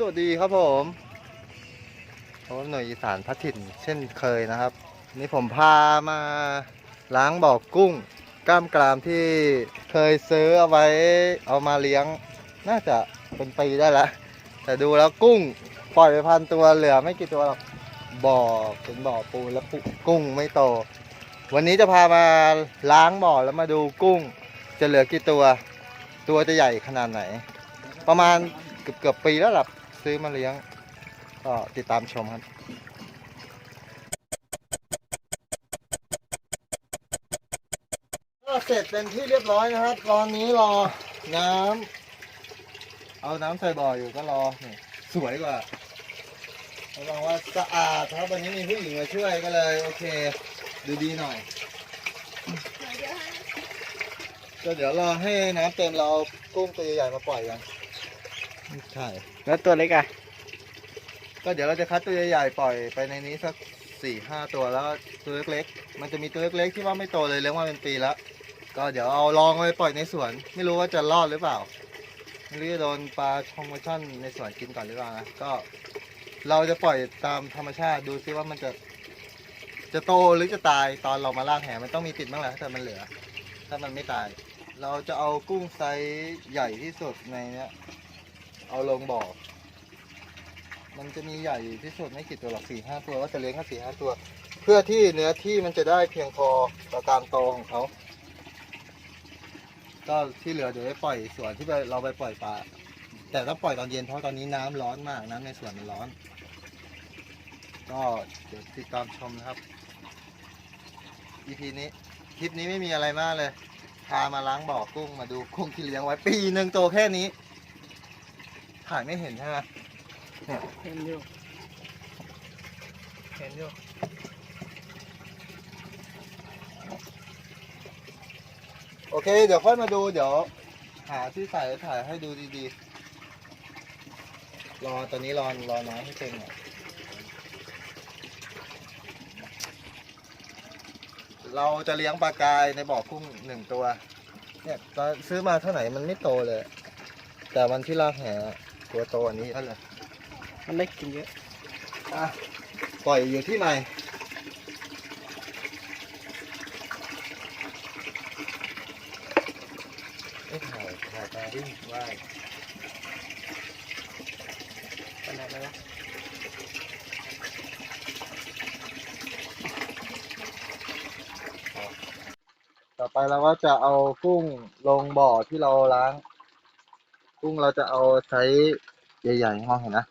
สวัสดีครับผมผมหน่วยอีสานพัดถิ่นเช่นเคยนะครับ นี่ผมพามาล้างบ่อกุ้งกล้ามกรามที่เคยซื้อเอาไว้เอามาเลี้ยง น่าจะเป็นปีได้ล้วแต่ดูแล้วกุ้งปล่อยไปพันตัวเหลือไม่กี่ตัวหรอกบ่อเป็นบ่อปูนแล้วปุกุ้งไม่โต วันนี้จะพามาล้างบ่อแล้วมาดูกุ้ง จะเหลือกี่ตัว ตัวจะใหญ่ขนาดไหน ประมาณเกือบเกือบปีแล้วล่ะ ซื้อมาเลี้ยง ก็ติดตามชมครับก็เสร็จเป็นที่เรียบร้อยนะครับ ตอนนี้รอน้ำเอาน้ำใส่บ่ออยู่ก็รอนี่สวยกว่ารับองว่าสะอาดครับวันนี้มีผู้หญิงมาช่วยก็เลย โอเค ดูดีหน่อยก็เดี๋ยวรอให้น้ำเต็มเราเอากุ้งตัวใหญ่ๆมาปล่อยกัน ใช่ แล้วตัวเล็กอะก็เดี๋ยวเราจะคัดตัวใหญ่ๆปล่อยไปในนี้สักสี่ห้าตัวแล้วก็ตัวเล็กๆ มันจะมีตัวเล็กๆที่ว่าไม่โตเลยเลี้ยงมาเป็นปีแล้ว ก็เดี๋ยวเอาลองไปปล่อยในสวน ไม่รู้ว่าจะรอดหรือเปล่า ไม่รู้จะโดนปลาชงมาช่อนในสวนกินก่อนหรือเปล่านะ ก็ เราจะปล่อยตามธรรมชาติดูซิว่ามันจะ จะโตหรือจะตายตอนเรามาล่างแหมันต้องมีติดบ้างแหละถ้ามันเหลือ ถ้ามันไม่ตาย เราจะเอากุ้งไซส์ใหญ่ที่สุดในเนี้ย เอาลงบ่อ มันจะมีใหญ่ที่สุดไม่กี่ตัวหรอกสี่ห้าตัวก็จะเลี้ยงแค่สี่ห้าตัว เพื่อที่เนื้อที่มันจะได้เพียงพอต่อการโตของเขาก็ที่เหลือเดี๋ยวไปปล่อยสวนที่เราไปปล่อยปลาแต่ต้องปล่อยตอนเย็นเพราะตอนนี้น้ำร้อนมากน้ำในสวนมันร้อน ก็เดี๋ยวติดตามชมนะครับ EP นี้คลิปนี้ไม่มีอะไรมากเลย พามาล้างบ่อกุ้งมาดูกุ้งที่เลี้ยงไว้ปีหนึ่งโตแค่นี้ ถ่ายไม่เห็นใช่ไหมเห็นอยู่เห็นอยู่โอเค เดี๋ยวค่อยมาดูเดี๋ยว หาที่ใส่แล้วถ่ายให้ดูดีๆ รอตอนนี้รอรอน้ำให้เต็มอะเราจะเลี้ยงปลากายในบ่อกุ้งหนึ่งตัว เนี่ยตอนซื้อมาเท่าไหร่มันไม่โตเลย แต่วันที่ลากแห ตัวโตอันนี้ก็เลยมันได้กินเยอะอะปล่อยอยู่ที่ใหม่ไม่ถ่ายถ่ายตาดิ้งว่ายขนาดนั้นนะต่อไปเราก็จะเอากุ้งลงบ่อที่เราล้าง กุ้งเราจะเอาไซส์ใหญ่ๆมองเห็นนะ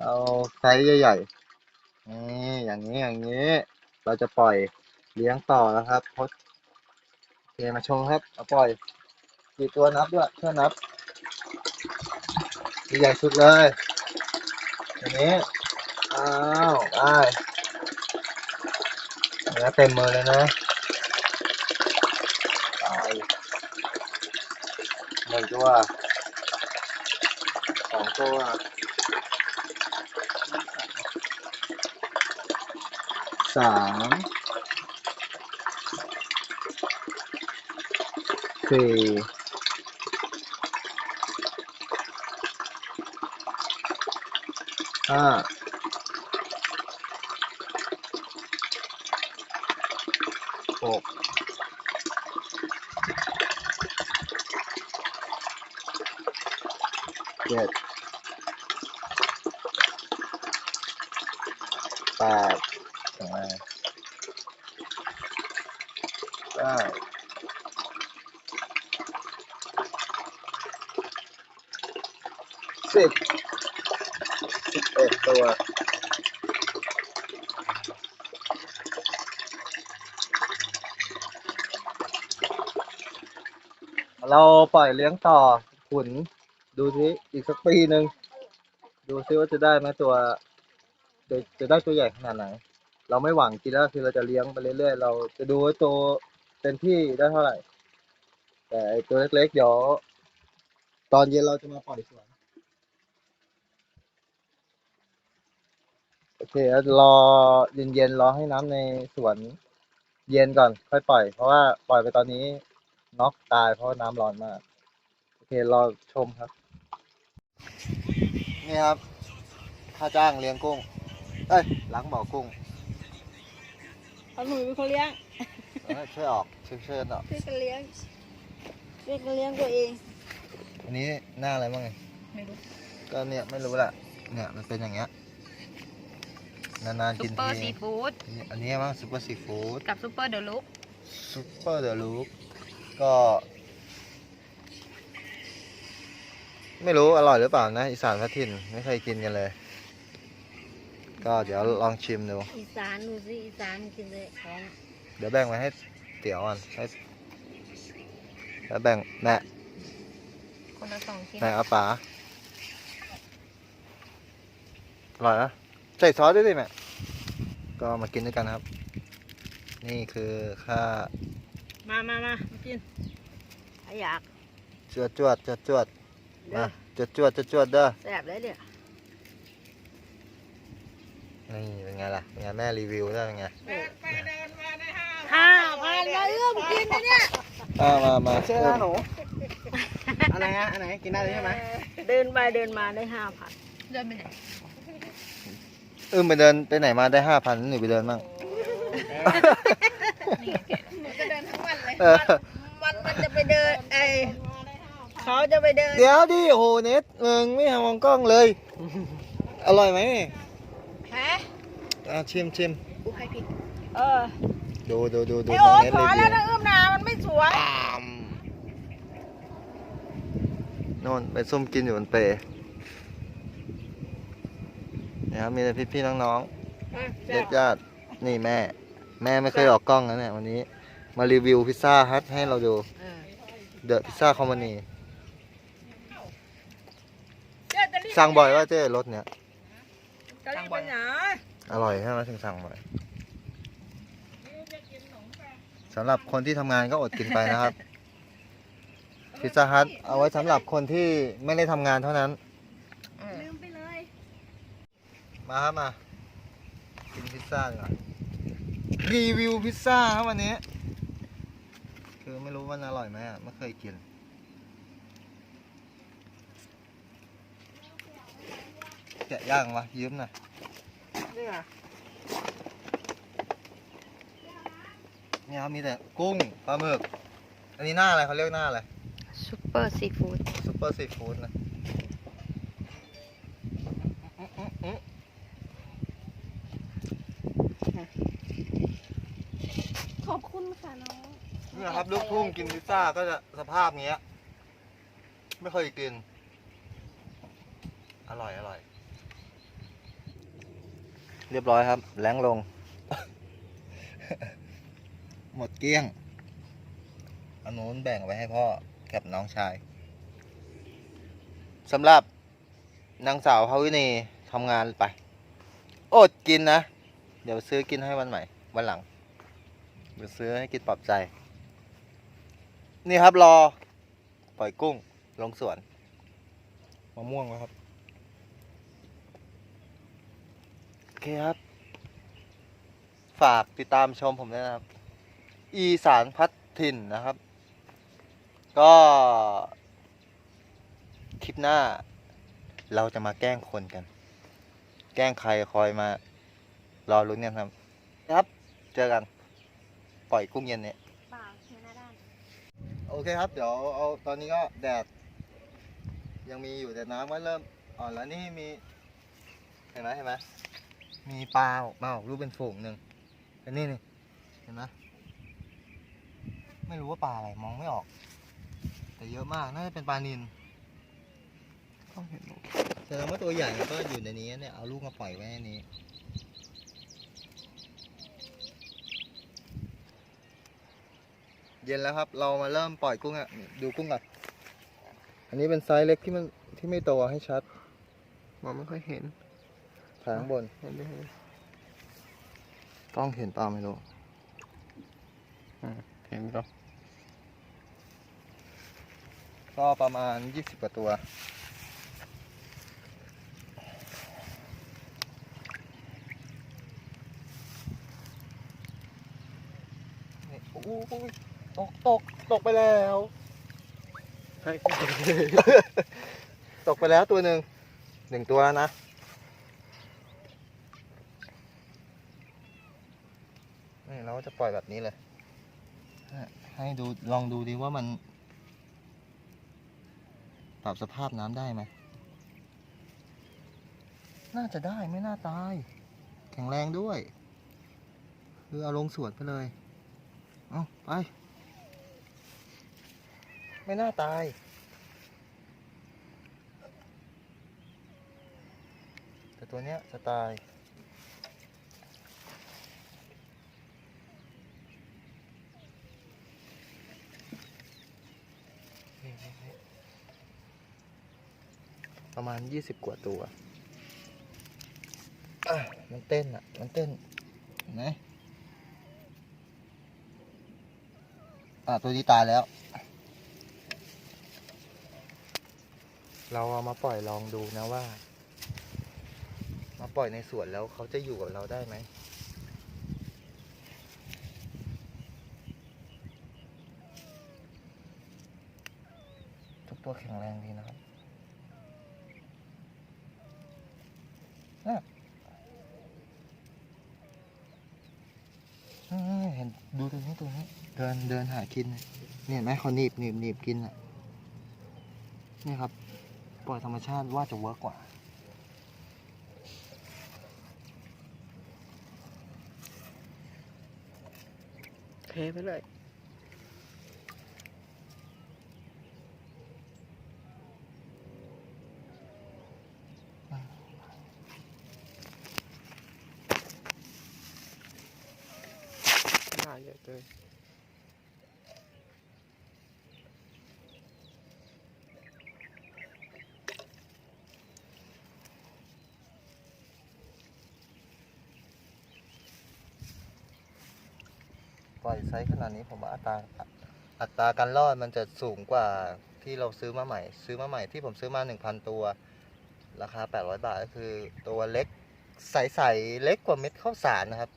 เอาไซส์ใหญ่ๆนี่อย่างนี้อย่างนี้ เราจะปล่อยเลี้ยงต่อนะครับพดโอเคมาชมครับเอาปล่อยกี่ตัวนับด้วยเพื่อนับใหญ่สุดเลยอันนี้อ้าวได้เนื้อเต็มมือเลยนะตายหนึ่งตัว สองตัวสามสี่ห้าหกเจ็ดแปดแปด ได้สิบสิบเอ็ด ตัว เราปล่อยเลี้ยงต่อขุน ดูสิอีกสักปีหนึ่งดูซิว่าจะได้ไหมตัวจะจะได้ตัวใหญ่ขนาดไหน เราไม่หวังกินแล้วคือเราจะเลี้ยงไปเรื่อยๆ เราจะดูว่าตัวเต็มที่ได้เท่าไหร่ แต่ไอ้ตัวเล็กๆ เดี๋ยว ตอนเย็นเราจะมาปล่อยสวน โอเคแล้วรอเย็นๆรอให้น้ำในสวนเย็นก่อน ค่อยปล่อย เพราะว่าปล่อยไปตอนนี้น็อกตายเพราะว่าน้ำร้อนมาก โอเครอชมครับนนี่ครับ ค่าจ้างเลี้ยงกุ้ง เอ้ยล้างบ่อกุ้งเอาหนูเป็นคนเลี้ยงเอ้ยช่วยออกช่วยเชิญออก ช่วยกันเลี้ยงช่วยกันเลี้ยงตัวเอง อันนี้หน้าอะไรบ้างไงไม่รู้ ก็เนี่ยไม่รู้แหละเนี่ยมันเป็นอย่างเงี้ย นานๆซุกิปนเปอร์ทีซีฟู้ดอันนี้มั้งซุปเปอร์ซีฟู้ดกับซุปเปอร์เดลุกซุปเปอร์เดอะลูกก็ ไม่รู้อร่อยหรือเปล่านะ อีสานพัทินไม่เคยกินกันเลย ก็เดี๋ยวลองชิมดู อีสานดูสิอีสานกินเลยของเดี๋ยวแบ่งไว้ให้เตี๋ยวก่อนให้แล้วแบ่งแม่คนละสองชิ้นแม่เอาป๋าอร่อยนะ ใส่ซอสด้วยดิแม่ก็มากินด้วยกันนะครับ นี่คือค่ามามามามากินถ้าอยากจวดจวดจวดจวดมาจวดจวดจวดจวดเด้อแซ่บเลยเดี๋ยวนี่เป็นไงล่ะเป็นไงแม่รีวิวได้เป็นไงห้าพันมาเอื้อมกินนะเนี่ยมามามาเชื่อหนูอันไหนฮะอันไหนกินได้เลยใช่ไหมเดินไปเดินมาได้ห้าพันเดินไปไหนเอึ้มไปเดินไปไหนมาได้ห้าพันหนูไปเดินมั่งนี่ไงแกะเออมันมันจะไปเดินไอเขาจะไปเดิน เดี๋ยวดิโอ้โหเน็ตมึงไม่เอามองกล้องเลย อร่อยไหมนี่ฮะอะชิมชิมกูให้ผิด เออดูดูดูดูไอน้โอ๊องตเน็ตขรีอวิแล้ววนะเอื้อมนามันไม่สวยปามโน่นไปซุ่มกินอยู่บนเปรเนี่ยครับมีแต่พี่ๆน้องๆญาติญาติๆนี่แม่ แม่ไม่เคยออกกล้องนะเนี่ยวันนี้ มารีวิวพิซซ่าฮัทให้เราดูเออเดอะพิซซ่าคอมพานีสั่งบ่อยว่าเจ๊รถเนี้ยจะรีบไปไหนอร่อยใช่ไหมถึงสั่งบ่อยสำหรับคนที่ทำงานก็อดกินไปนะครับพิซซ่าฮัทเอาไว้สำหรับคนที่ไม่ได้ทำงานเท่านั้น ลืมไปเลย มาครับมากินพิซซ่าดีกว่ารีวิวพิซซ่าครับวันนี้ คือไม่รู้ว่ามันอร่อยไหมอะไม่เคยกิน แกะย่างวะยืมหน่อยนี่ไงเนี่ยครับมีแต่กุ้งปลาหมึก อันนี้หน้าอะไรเขาเรียกหน้าอะไรซุปเปอร์ซีฟู้ดซุปเปอร์ซีฟู้ดนะ ขอบคุณค่ะน้องนี่ครับ ลูกทุ่งกินพิซซ่าก็จะสภาพเงี้ย ไม่เคยกิน อร่อยอร่อย เรียบร้อยครับแรงลง หมดเกลี้ยงอันนู้นแบ่งไว้ให้พ่อกับน้องชายสำหรับนางสาวพาวินีทำงานไป อดกินนะ เดี๋ยวซื้อกินให้วันใหม่ วันหลัง เดี๋ยวซื้อให้กินปลอบใจ นี่ครับรอ ปล่อยกุ้งลงสวนมะม่วงแล้วครับ โอเคครับ ฝากติดตามชมผมด้วยนะครับ อีสานพัดถิ่นนะครับ ก็ คลิปหน้า เราจะมาแกล้งคนกัน แกล้งใครคอยมา รอลุ้นกันครับ ครับ เจอกัน ปล่อยกุ้งเย็นเนี่ยเปล่าแค่หน้าด้านโอเคครับ เดี๋ยวเอาตอนนี้ก็แดด ยังมีอยู่แต่น้ำก็เริ่มอ่อนแล้วนี่มีเห็นไหมเห็นไหมมีปลาออกมาออกรูปเป็นฝูงหนึ่งอันนี้นี่เห็นไหมไม่รู้ว่าปลาอะไรมองไม่ออก แต่เยอะมากน่าจะเป็นปลานินแสดงว่าตัวใหญ่ก็อยู่ในนี้เนี่ยเอาลูกมาปล่อยไว้ในนี้ เย็นแล้วครับ เรามาเริ่มปล่อยกุ้งอะนี่ดูกุ้งก่อนอันนี้เป็นไซส์เล็กที่มันที่ไม่โตให้ชัดมองไม่ค่อยเห็นถ่ายข้างบนเห็นไหมเห็นไหมกล้องเห็นเปล่าไม่รู้เห็นก็ก็ประมาณ20กว่าตัว นี่โอ้โห ตกตกตกไปแล้ว ตกไปแล้วตัวหนึ่งหนึ่งตัวแล้วนะ นี่เราก็จะปล่อยแบบนี้เลย ให้ดูลองดูดีว่ามัน ปรับสภาพน้ำได้ไหม น่าจะได้ไม่น่าตาย แข็งแรงด้วย คือเอาลงสวนไปเลย เอาไป ไม่น่าตาย แต่ตัวเนี้ยจะตายประมาณยี่สิบกว่าตัว มันเต้นอะ มันเต้นเห็นไหมอะ ตัวนี้ตายแล้ว เราเอามาปล่อยลองดูนะว่า มาปล่อยในสวนแล้วเขาจะอยู่กับเราได้ไหมทุกตัวแข็งแรงดีนะครับน่ะเห็นดูตัวนี้ตัวนี้เดินเดินหากิน เนี่ยเห็นไหมเขาหนีบหนีบหนีบกินอะนี่ครับ ปล่อยธรรมชาติว่าจะเวิร์กกว่า เทไปเลยน่าเยอะเกิน ปล่อยไซส์ขนาดนี้ผมว่าอัตราอัตราการรอดมันจะสูงกว่าที่เราซื้อมาใหม่ ซื้อมาใหม่ที่ผมซื้อมา 1,000 ตัว ราคา 800 บาทก็คือตัวเล็กใสๆเล็กกว่าเม็ดข้าวสารนะครับ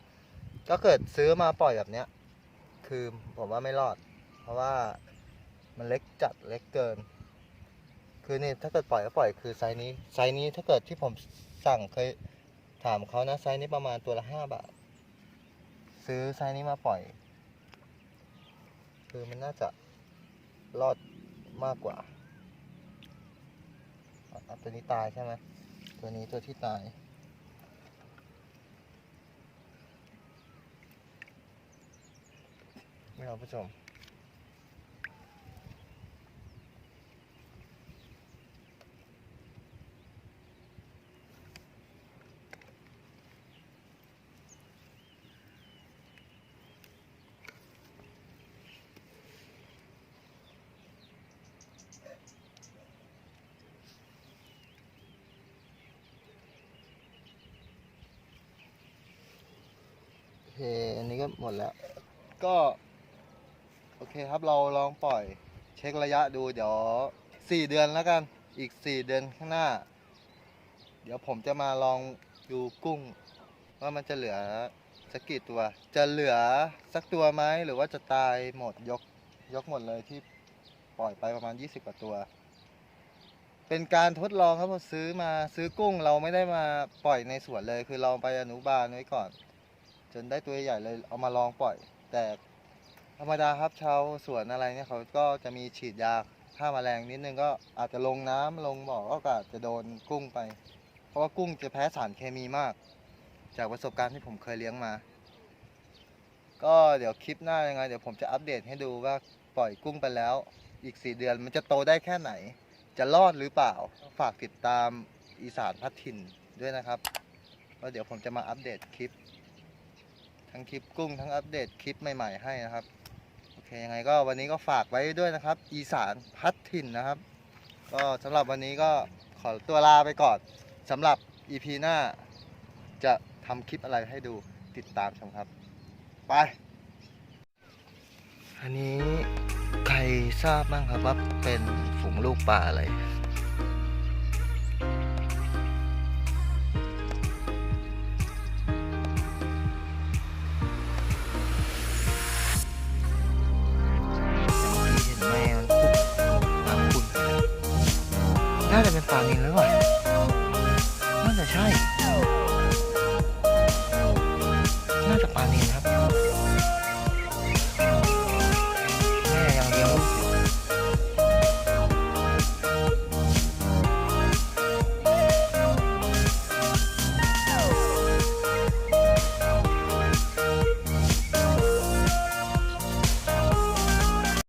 ก็เกิดซื้อมาปล่อยแบบเนี้ย คือผมว่าไม่รอด เพราะว่ามันเล็กจัดเล็กเกิน คือนี่ถ้าเกิดปล่อยก็ปล่อยคือไซส์นี้ไซส์นี้ถ้าเกิดที่ผมสั่งเคยถามเขานะไซส์นี้ประมาณตัวละห้าบาท ซื้อไซส์นี้มาปล่อย คือมันน่าจะรอดมากกว่าอะอะตัวนี้ตายใช่ไหมตัวนี้ตัวที่ตายไม่เอาผู้ชม อเคอันนี้ก็หมดแล้ว ก็ โอเคครับเราลองปล่อยเช็คระยะดูเดี๋ยวสี่เดือนแล้วกัน อีกสี่เดือนข้างหน้า เดี๋ยวผมจะมาลองดูกุ้ง ว่ามันจะเหลือสักกี่ตัว จะเหลือสักตัวไหมหรือว่าจะตายหมดยกยกหมดเลยที่ปล่อยไปประมาณ 20 กว่าตัว เป็นการทดลองครับเราซื้อมาซื้อกุ้งเราไม่ได้มาปล่อยในสวนเลย คือเราไปอนุบาลไว้ก่อน จนได้ตัวใหญ่เลยเอามาลองปล่อย แต่ธรรมดาครับชาวสวนอะไรเนี่ยเขาก็จะมีฉีดยาฆ่าแมลงนิดนึงก็อาจจะลงน้ำลงบ่อก็อาจจะโดนกุ้งไป เพราะว่ากุ้งจะแพ้สารเคมีมาก จากประสบการณ์ที่ผมเคยเลี้ยงมา ก็เดี๋ยวคลิปหน้ายังไง เดี๋ยวผมจะอัปเดตให้ดูว่าปล่อยกุ้งไปแล้ว อีกสี่เดือนมันจะโตได้แค่ไหน จะรอดหรือเปล่าฝากติดตามอีสานพัดถิ่นด้วยนะครับแล้วเดี๋ยวผมจะมาอัปเดตคลิป ทั้งคลิปกุ้งทั้งอัปเดตคลิปใหม่ๆให้นะครับโอเคยังไงก็วันนี้ก็ฝากไว้ด้วยนะครับ อีสานพัดถิ่นนะครับ ก็สำหรับวันนี้ก็ขอตัวลาไปก่อนสำหรับ EP หน้า จะทำคลิปอะไรให้ดูติดตามชมครับ ไป อันนี้ใครทราบบ้างครับว่าเป็นฝูงลูกปลาอะไร เห็น